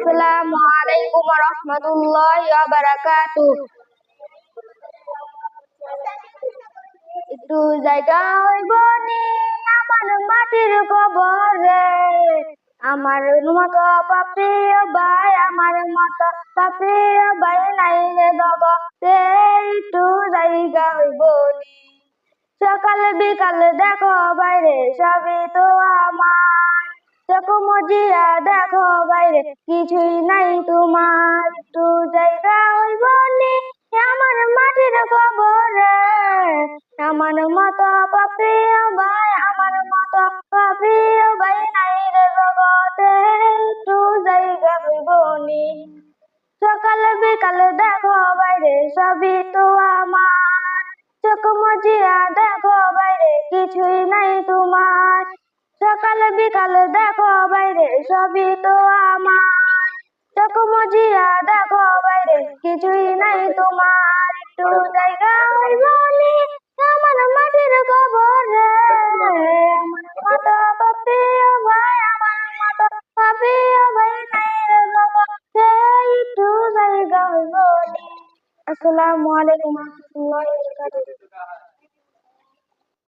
আলাইকুম ওয়া রাহমাতুল্লাহি ওয়া বারাকাতুহু একটু জায়গা হইব আমার মাটির কবরে। আমার মতো পাপিয়া ভাই, আমার মতো পাপিয়া ভাই, নাই রে জগতে একটু জায়গা সকাল বিকাল দেখো বাইরে, সবই তো চোখ মজিয়া, দেখো বাইরে। কিছুই নাই তোমার। একটু জায়গা হইব নি আমার মাটির কবরে। আমার মতো পাপিও ভাই, আমার মতো পাপিও ভাই নাই রে জগতে। একটু জায়গা হইব নি সকাল বিকাল দেখো বাইরে, সবই তো আমার। চোখ মজিয়া, দেখো বাইরে, কিছুই নাই তোমার। সকাল বিকাল দেখো বাইরে, সবই তো আমার। চোখ মজিয়া দেখো বাইরে, কিছুই নাই তোমার। একটু জায়গা নি আমার মাটির কবরে মতো রে আসসালামু আলাইকুম ওয়া ওয়া বারাকাতুহু।